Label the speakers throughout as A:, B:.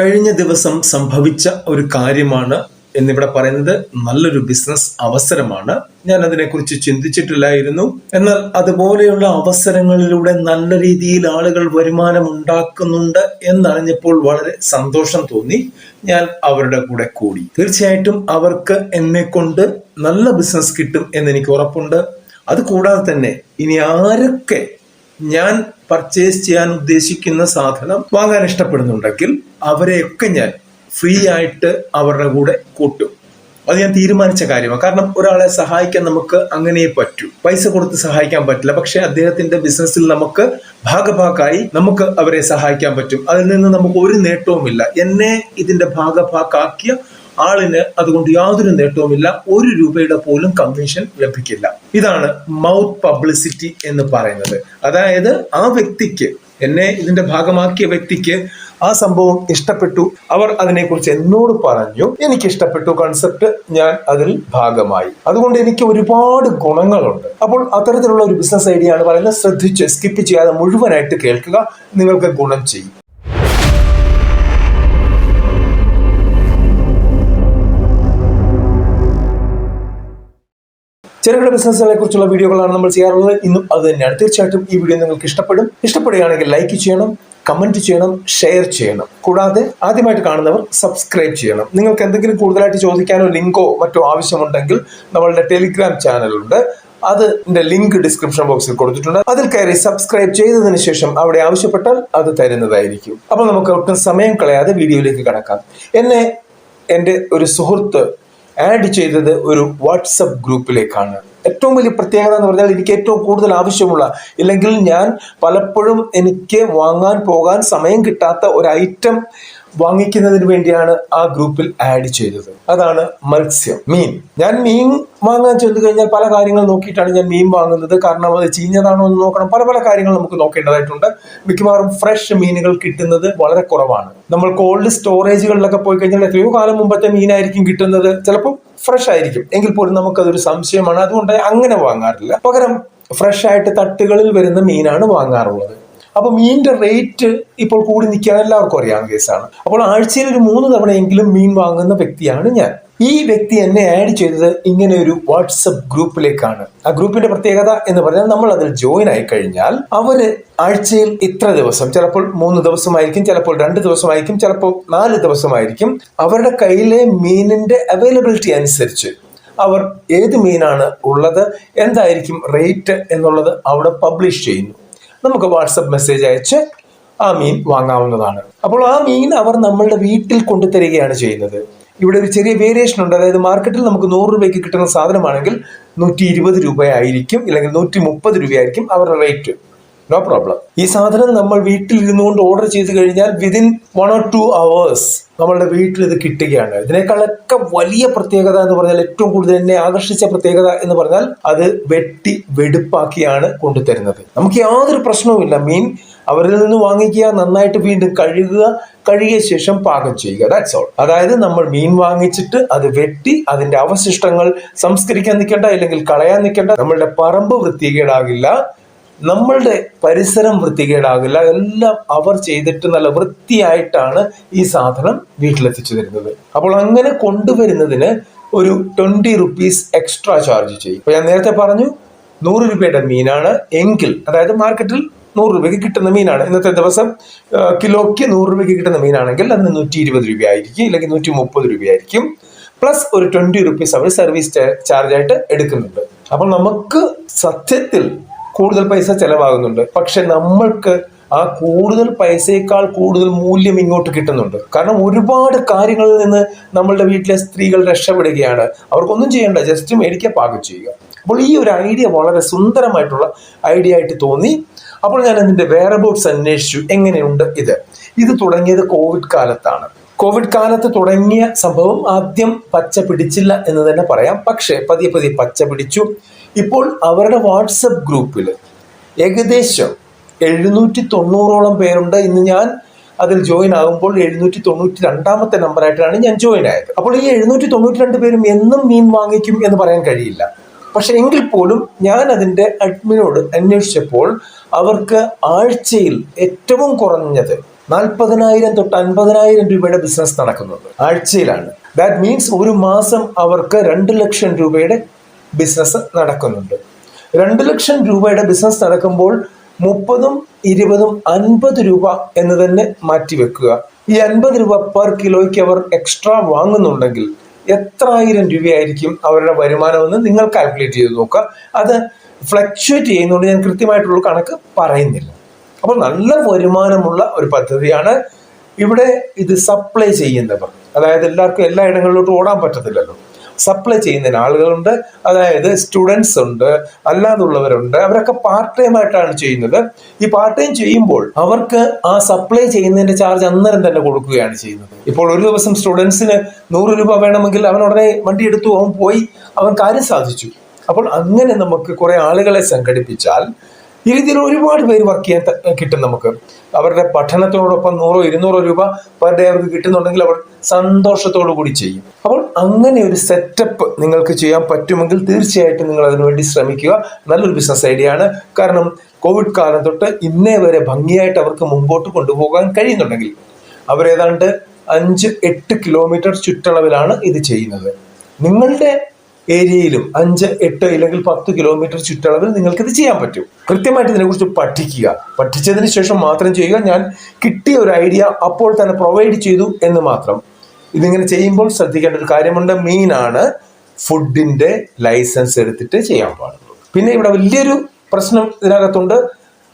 A: കഴിഞ്ഞ ദിവസം സംഭവിച്ച ഒരു കാര്യമാണ് എന്നിവിടെ പറയുന്നത് നല്ലൊരു ബിസിനസ് അവസരമാണ്. ഞാൻ അതിനെക്കുറിച്ച് ചിന്തിച്ചിട്ടില്ലായിരുന്നു. എന്നാൽ അതുപോലെയുള്ള അവസരങ്ങളിലൂടെ നല്ല രീതിയിൽ ആളുകൾ വരുമാനം ഉണ്ടാക്കുന്നുണ്ട് എന്നറിഞ്ഞപ്പോൾ വളരെ സന്തോഷം തോന്നി. ഞാൻ അവരുടെ കൂടെ കൂടി. തീർച്ചയായിട്ടും അവർക്ക് എന്നെ കൊണ്ട് നല്ല ബിസിനസ് കിട്ടും എന്ന് എനിക്ക് ഉറപ്പുണ്ട്. അത് കൂടാതെ തന്നെ ഇനി ആരൊക്കെ ഞാൻ പർച്ചേസ് ചെയ്യാൻ ഉദ്ദേശിക്കുന്ന സാധനം വാങ്ങാൻ ഇഷ്ടപ്പെടുന്നുണ്ടെങ്കിൽ അവരെയൊക്കെ ഞാൻ ഫ്രീ ആയിട്ട് അവരുടെ കൂടെ കൂട്ടും. അത് ഞാൻ തീരുമാനിച്ച കാര്യമാണ്. കാരണം ഒരാളെ സഹായിക്കാൻ നമുക്ക് അങ്ങനെ പറ്റൂ. പൈസ കൊടുത്ത് സഹായിക്കാൻ പറ്റില്ല. പക്ഷെ അദ്ദേഹത്തിന്റെ ബിസിനസ്സിൽ നമുക്ക് ഭാഗഭാക്കായി നമുക്ക് അവരെ സഹായിക്കാൻ പറ്റും. അതിൽ നിന്ന് നമുക്ക് ഒരു നേട്ടവുമില്ല. എന്നെ ഇതിന്റെ ഭാഗഭാക്കാക്കിയ ആളിന് അതുകൊണ്ട് യാതൊരു നേട്ടവുമില്ല. ഒരു രൂപയുടെ പോലും കമ്മീഷൻ ലഭിക്കില്ല. ഇതാണ് മൗത്ത് പബ്ലിസിറ്റി എന്ന് പറയുന്നത്. അതായത് ആ വ്യക്തിക്ക് എന്നെ ഇതിന്റെ ഭാഗമാക്കിയ വ്യക്തിക്ക് ആ സംഭവം ഇഷ്ടപ്പെട്ടു. അവർ അതിനെക്കുറിച്ച് എന്നോട് പറഞ്ഞു. എനിക്ക് ഇഷ്ടപ്പെട്ടു. കൺസെപ്റ്റ് ഞാൻ അതിൽ ഭാഗമായി. അതുകൊണ്ട് എനിക്ക് ഒരുപാട് ഗുണങ്ങളുണ്ട്. അപ്പോൾ അത്തരത്തിലുള്ള ഒരു ബിസിനസ് ഐഡിയ ആണ് പറയുന്നത്. ശ്രദ്ധിച്ച് സ്കിപ്പ് ചെയ്യാതെ മുഴുവനായിട്ട് കേൾക്കുക. നിങ്ങൾക്ക് ഗുണം ചെയ്യും. ചെറുകിട ബിസിനസ്സുകളെ കുറിച്ചുള്ള വീഡിയോകളാണ് നമ്മൾ ചെയ്യാറുള്ളത്. ഇന്നും അത് തന്നെയാണ്. തീർച്ചയായിട്ടും ഈ വീഡിയോ നിങ്ങൾക്ക് ഇഷ്ടപ്പെടും. ഇഷ്ടപ്പെടുകയാണെങ്കിൽ ലൈക്ക് ചെയ്യണം കമന്റ് ചെയ്യണം ഷെയർ ചെയ്യണം. കൂടാതെ ആദ്യമായിട്ട് കാണുന്നവർ സബ്സ്ക്രൈബ് ചെയ്യണം. നിങ്ങൾക്ക് എന്തെങ്കിലും കൂടുതലായിട്ട് ചോദിക്കാനോ ലിങ്കോ മറ്റോ ആവശ്യമുണ്ടെങ്കിൽ നമ്മളുടെ ടെലിഗ്രാം ചാനലുണ്ട് അതിന്റെ ലിങ്ക് ഡിസ്ക്രിപ്ഷൻ ബോക്സിൽ കൊടുത്തിട്ടുണ്ട്. അതിൽ കയറി സബ്സ്ക്രൈബ് ചെയ്തതിന് ശേഷം അവിടെ ആവശ്യപ്പെട്ടാൽ അത് തരുന്നതായിരിക്കും. അപ്പോൾ നമുക്ക് ഒട്ടും സമയം കളയാതെ വീഡിയോയിലേക്ക് കടക്കാം. എന്നെ എന്റെ ഒരു സുഹൃത്ത് ആഡ് ചെയ്തത് ഒരു വാട്സപ്പ് ഗ്രൂപ്പിലേക്കാണ്. ഏറ്റവും വലിയ പ്രത്യേകത എന്ന് പറഞ്ഞാൽ എനിക്ക് ഏറ്റവും കൂടുതൽ ആവശ്യമുള്ള ഇല്ലെങ്കിൽ ഞാൻ പലപ്പോഴും എനിക്ക് വാങ്ങാൻ പോകാൻ സമയം കിട്ടാത്ത ഒരു ഐറ്റം വാങ്ങിക്കുന്നതിന് വേണ്ടിയാണ് ആ ഗ്രൂപ്പിൽ ആഡ് ചെയ്തത്. അതാണ് മത്സ്യം മീൻ. ഞാൻ മീൻ വാങ്ങാൻ ചെന്ന് കഴിഞ്ഞാൽ പല കാര്യങ്ങൾ നോക്കിയിട്ടാണ് ഞാൻ മീൻ വാങ്ങുന്നത്. കാരണം അത് ചീഞ്ഞതാണോ എന്ന് നോക്കണം. പല പല കാര്യങ്ങൾ നമുക്ക് നോക്കേണ്ടതായിട്ടുണ്ട്. മിക്കവാറും ഫ്രഷ് മീനുകൾ കിട്ടുന്നത് വളരെ കുറവാണ്. നമ്മൾ കോൾഡ് സ്റ്റോറേജുകളിലൊക്കെ പോയി കഴിഞ്ഞാൽ എത്രയോ കാലം മുമ്പത്തെ മീനായിരിക്കും കിട്ടുന്നത്. ചിലപ്പോൾ ഫ്രഷ് ആയിരിക്കും. എങ്കിൽ പോലും നമുക്കതൊരു സംശയമാണ്. അതുകൊണ്ട് അങ്ങനെ വാങ്ങാറില്ല. പകരം ഫ്രഷ് ആയിട്ട് തട്ടുകളിൽ വരുന്ന മീനാണ് വാങ്ങാറുള്ളത്. അപ്പൊ മീനിന്റെ റേറ്റ് ഇപ്പോൾ കൂടി നിൽക്കാൻ എല്ലാവർക്കും അറിയാവുന്ന കേസാണ്. അപ്പോൾ ആഴ്ചയിൽ ഒരു മൂന്ന് തവണയെങ്കിലും മീൻ വാങ്ങുന്ന വ്യക്തിയാണ് ഞാൻ. ഈ വ്യക്തി എന്നെ ആഡ് ചെയ്തത് ഇങ്ങനെ ഒരു വാട്സപ്പ് ഗ്രൂപ്പിലേക്കാണ്. ആ ഗ്രൂപ്പിന്റെ പ്രത്യേകത എന്ന് പറഞ്ഞാൽ നമ്മൾ അതിൽ ജോയിൻ ആയി കഴിഞ്ഞാൽ അവർ ആഴ്ചയിൽ ഇത്ര ദിവസം ചിലപ്പോൾ മൂന്ന് ദിവസമായിരിക്കും ചിലപ്പോൾ രണ്ട് ദിവസമായിരിക്കും ചിലപ്പോൾ നാല് ദിവസമായിരിക്കും അവരുടെ കയ്യിലെ മീനിന്റെ അവൈലബിലിറ്റി അനുസരിച്ച് അവർ ഏത് മീനാണ് ഉള്ളത് എന്തായിരിക്കും റേറ്റ് എന്നുള്ളത് അവിടെ പബ്ലിഷ് ചെയ്യുന്നു. നമുക്ക് വാട്സപ്പ് മെസ്സേജ് അയച്ച് ആ മീൻ വാങ്ങാവുന്നതാണ്. അപ്പോൾ ആ മീൻ അവർ നമ്മളുടെ വീട്ടിൽ കൊണ്ടുതരികയാണ് ചെയ്യുന്നത്. ഇവിടെ ഒരു ചെറിയ വേരിയേഷൻ ഉണ്ട്. അതായത് മാർക്കറ്റിൽ നമുക്ക് നൂറ് രൂപയ്ക്ക് കിട്ടുന്ന സാധനമാണെങ്കിൽ നൂറ്റി ഇരുപത് രൂപയായിരിക്കും അല്ലെങ്കിൽ നൂറ്റി മുപ്പത് രൂപയായിരിക്കും അവരുടെ റേറ്റ് നോ പ്രോബ്ലം ഈ സാധനം നമ്മൾ വീട്ടിലിരുന്നു കൊണ്ട് ഓർഡർ ചെയ്ത് കഴിഞ്ഞാൽ within one or two hours നമ്മളുടെ വീട്ടിൽ ഇത് കിട്ടുകയാണ്. ഇതിനേക്കാളൊക്കെ വലിയ പ്രത്യേകത എന്ന് പറഞ്ഞാൽ ഏറ്റവും കൂടുതൽ എന്നെ ആകർഷിച്ച പ്രത്യേകത എന്ന് പറഞ്ഞാൽ അത് വെട്ടി വെടുപ്പാക്കിയാണ് കൊണ്ടുതരുന്നത്. നമുക്ക് യാതൊരു പ്രശ്നവുമില്ല മീൻ അവരിൽ നിന്ന് വാങ്ങിക്കുക നന്നായിട്ട് വീണ്ടും കഴുകുക കഴുകിയ ശേഷം പാകം ചെയ്യുക. ദാറ്റ്സ് ഓൾ അതായത് നമ്മൾ മീൻ വാങ്ങിച്ചിട്ട് അത് വെട്ടി അതിന്റെ അവശിഷ്ടങ്ങൾ സംസ്കരിക്കാൻ നിൽക്കേണ്ട അല്ലെങ്കിൽ കളയാൻ നിൽക്കേണ്ട നമ്മളുടെ പറമ്പ് വൃത്തികേടാകില്ല. നമ്മളുടെ പരിസരം വൃത്തികേടാകില്ല. എല്ലാം അവർ ചെയ്തിട്ട് നല്ല വൃത്തിയായിട്ടാണ് ഈ സാധനം വീട്ടിലെത്തിച്ചു തരുന്നത്. അപ്പോൾ അങ്ങനെ കൊണ്ടുവരുന്നതിന് ഒരു ട്വന്റി റുപ്പീസ് എക്സ്ട്രാ ചാർജ് ചെയ്യും. അപ്പൊ ഞാൻ നേരത്തെ പറഞ്ഞു നൂറ് രൂപയുടെ മീനാണ് എങ്കിൽ അതായത് മാർക്കറ്റിൽ നൂറ് രൂപയ്ക്ക് കിട്ടുന്ന മീനാണ്. ഇന്നത്തെ ദിവസം കിലോയ്ക്ക് നൂറ് രൂപയ്ക്ക് കിട്ടുന്ന മീനാണെങ്കിൽ അതിന് നൂറ്റി ഇരുപത് രൂപയായിരിക്കും അല്ലെങ്കിൽ നൂറ്റി മുപ്പത് രൂപയായിരിക്കും. പ്ലസ് ഒരു ട്വന്റി റുപ്പീസ് അവർ സർവീസ് ചാർജ് ആയിട്ട് എടുക്കുന്നുണ്ട്. അപ്പോൾ നമുക്ക് സത്യത്തിൽ കൂടുതൽ പൈസ ചെലവാകുന്നുണ്ട്. പക്ഷെ നമ്മൾക്ക് ആ കൂടുതൽ പൈസയേക്കാൾ കൂടുതൽ മൂല്യം ഇങ്ങോട്ട് കിട്ടുന്നുണ്ട്. കാരണം ഒരുപാട് കാര്യങ്ങളിൽ നിന്ന് നമ്മളുടെ വീട്ടിലെ സ്ത്രീകൾ രക്ഷപ്പെടുകയാണ്. അവർക്കൊന്നും ചെയ്യേണ്ട ജസ്റ്റ് മേടിക്കുക പാകം ചെയ്യുക. അപ്പോൾ ഈ ഒരു ഐഡിയ വളരെ സുന്ദരമായിട്ടുള്ള ഐഡിയ ആയിട്ട് തോന്നി. അപ്പോൾ ഞാൻ അതിന്റെ വേറബോട്ട്സ് അന്വേഷിച്ചു. എങ്ങനെയുണ്ട് ഇത്? ഇത് തുടങ്ങിയത് കോവിഡ് കാലത്താണ്. കോവിഡ് കാലത്ത് തുടങ്ങിയ സംഭവം ആദ്യം പച്ച പിടിച്ചില്ല എന്ന് തന്നെ പറയാം. പക്ഷേ പതിയെ പതിയെ പച്ച പിടിച്ചു. ഇപ്പോൾ അവരുടെ വാട്സപ്പ് ഗ്രൂപ്പിൽ ഏകദേശം എഴുന്നൂറ്റി തൊണ്ണൂറോളം പേരുണ്ട്. ഇന്ന് ഞാൻ അതിൽ ജോയിൻ ആകുമ്പോൾ എഴുന്നൂറ്റി തൊണ്ണൂറ്റി രണ്ടാമത്തെ നമ്പറായിട്ടാണ് ഞാൻ ജോയിൻ ആയത്. അപ്പോൾ ഈ എഴുന്നൂറ്റി തൊണ്ണൂറ്റി രണ്ട് പേരും എന്നും മീൻ വാങ്ങിക്കും എന്ന് പറയാൻ കഴിയില്ല. പക്ഷെ എങ്കിൽ പോലും ഞാൻ അതിന്റെ അഡ്മിനോട് അന്വേഷിച്ചപ്പോൾ അവർക്ക് ആഴ്ചയിൽ ഏറ്റവും കുറഞ്ഞത് നാൽപ്പതിനായിരം തൊട്ട് അൻപതിനായിരം രൂപയുടെ ബിസിനസ് നടക്കുന്നത് ആഴ്ചയിലാണ്. ദാറ്റ് മീൻസ് ഒരു മാസം അവർക്ക് രണ്ട് ലക്ഷം രൂപയുടെ ബിസിനസ് നടക്കുന്നുണ്ട്. രണ്ട് ലക്ഷം രൂപയുടെ ബിസിനസ് നടക്കുമ്പോൾ മുപ്പതും ഇരുപതും അൻപത് രൂപ എന്ന് തന്നെ മാറ്റിവെക്കുക ഈ അൻപത് രൂപ പെർ കിലോയ്ക്ക് അവർ എക്സ്ട്രാ വാങ്ങുന്നുണ്ടെങ്കിൽ എത്ര ആയിരം രൂപയായിരിക്കും അവരുടെ വരുമാനമെന്ന് നിങ്ങൾ കാൽക്കുലേറ്റ് ചെയ്ത് നോക്കുക. അത് ഫ്ലക്ച്വേറ്റ് ചെയ്യുന്നതുകൊണ്ട് ഞാൻ കൃത്യമായിട്ടുള്ള കണക്ക് പറയുന്നില്ല. അപ്പോൾ നല്ല വരുമാനമുള്ള ഒരു പദ്ധതിയാണ് ഇവിടെ ഇത് സപ്ലൈ ചെയ്യുന്നവർ. അതായത് എല്ലാവർക്കും എല്ലാ ഇടങ്ങളിലോട്ടും ഓടാൻ പറ്റത്തില്ലല്ലോ. സപ്ലൈ ചെയ്യുന്നതിന് ആളുകളുണ്ട്. അതായത് സ്റ്റുഡൻസ് ഉണ്ട് അല്ലാതുള്ളവരുണ്ട്. അവരൊക്കെ പാർട്ട് ടൈം ആയിട്ടാണ് ചെയ്യുന്നത്. ഈ പാർട്ട് ടൈം ചെയ്യുമ്പോൾ അവർക്ക് ആ സപ്ലൈ ചെയ്യുന്നതിന്റെ ചാർജ് അന്നേരം തന്നെ കൊടുക്കുകയാണ് ചെയ്യുന്നത്. ഇപ്പോൾ ഒരു ദിവസം സ്റ്റുഡൻസിന് നൂറ് രൂപ വേണമെങ്കിൽ അവൻ ഉടനെ വണ്ടി എടുത്തു അവൻ പോയി അവൻ കാര്യം സാധിച്ചു. അപ്പോൾ അങ്ങനെ നമുക്ക് കുറെ ആളുകളെ സംഘടിപ്പിച്ചാൽ ഈ രീതിയിൽ ഒരുപാട് പേര് വർക്ക് ചെയ്യാൻ കിട്ടും നമുക്ക്. അവരുടെ പഠനത്തോടൊപ്പം നൂറോ ഇരുന്നൂറോ രൂപ പെർ ഡേ അവർക്ക് കിട്ടുന്നുണ്ടെങ്കിൽ അവർ സന്തോഷത്തോടു കൂടി ചെയ്യും. അപ്പോൾ അങ്ങനെ ഒരു സെറ്റപ്പ് നിങ്ങൾക്ക് ചെയ്യാൻ പറ്റുമെങ്കിൽ തീർച്ചയായിട്ടും നിങ്ങൾ അതിനുവേണ്ടി ശ്രമിക്കുക. നല്ലൊരു ബിസിനസ് ഐഡിയ ആണ്. കാരണം കോവിഡ് കാലം തൊട്ട് ഇന്നേ വരെ ഭംഗിയായിട്ട് അവർക്ക് മുമ്പോട്ട് കൊണ്ടുപോകാൻ കഴിയുന്നുണ്ടെങ്കിൽ അവരേതാണ്ട് അഞ്ച് എട്ട് കിലോമീറ്റർ ചുറ്റളവിലാണ് ഇത് ചെയ്യുന്നത്. നിങ്ങളുടെ ഏരിയയിലും അഞ്ച് എട്ട് അല്ലെങ്കിൽ പത്ത് കിലോമീറ്റർ ചുറ്റളവിൽ നിങ്ങൾക്ക് ഇത് ചെയ്യാൻ പറ്റും. കൃത്യമായിട്ട് ഇതിനെക്കുറിച്ച് പഠിക്കുക. പഠിച്ചതിന് ശേഷം മാത്രം ചെയ്യുക. ഞാൻ കിട്ടിയ ഒരു ഐഡിയ അപ്പോൾ തന്നെ പ്രൊവൈഡ് ചെയ്തു എന്ന് മാത്രം. ഇതിങ്ങനെ ചെയ്യുമ്പോൾ ശ്രദ്ധിക്കേണ്ട ഒരു കാര്യമുണ്ട്. മെയിനാണ് ഫുഡിന്റെ ലൈസൻസ് എടുത്തിട്ട് ചെയ്യാൻ പാടുള്ളൂ. പിന്നെ ഇവിടെ വലിയൊരു പ്രശ്നം ഇതിനകത്തുണ്ട്.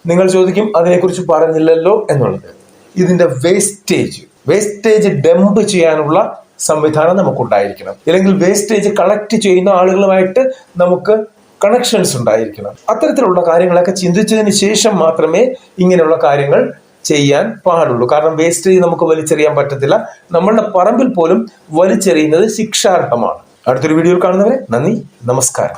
A: നിങ്ങൾ ചോദിക്കും അതിനെക്കുറിച്ച് പറഞ്ഞില്ലല്ലോ എന്നുള്ളത്. ഇതിന്റെ വേസ്റ്റേജ് വേസ്റ്റേജ് ഡംപ് ചെയ്യാനുള്ള സംവിധാനം നമുക്കുണ്ടായിരിക്കണം. ഇല്ലെങ്കിൽ വേസ്റ്റേജ് കളക്ട് ചെയ്യുന്ന ആളുകളുമായിട്ട് നമുക്ക് കണക്ഷൻസ് ഉണ്ടായിരിക്കണം. അത്തരത്തിലുള്ള കാര്യങ്ങളൊക്കെ ചിന്തിച്ചതിന് ശേഷം മാത്രമേ ഇങ്ങനെയുള്ള കാര്യങ്ങൾ ചെയ്യാൻ പാടുള്ളൂ. കാരണം വേസ്റ്റേജ് നമുക്ക് വലിച്ചെറിയാൻ പറ്റത്തില്ല. നമ്മളുടെ പറമ്പിൽ പോലും വലിച്ചെറിയുന്നത് ശിക്ഷാർഹമാണ്. അടുത്തൊരു വീഡിയോയിൽ കാണുന്നവരെ നന്ദി നമസ്കാരം.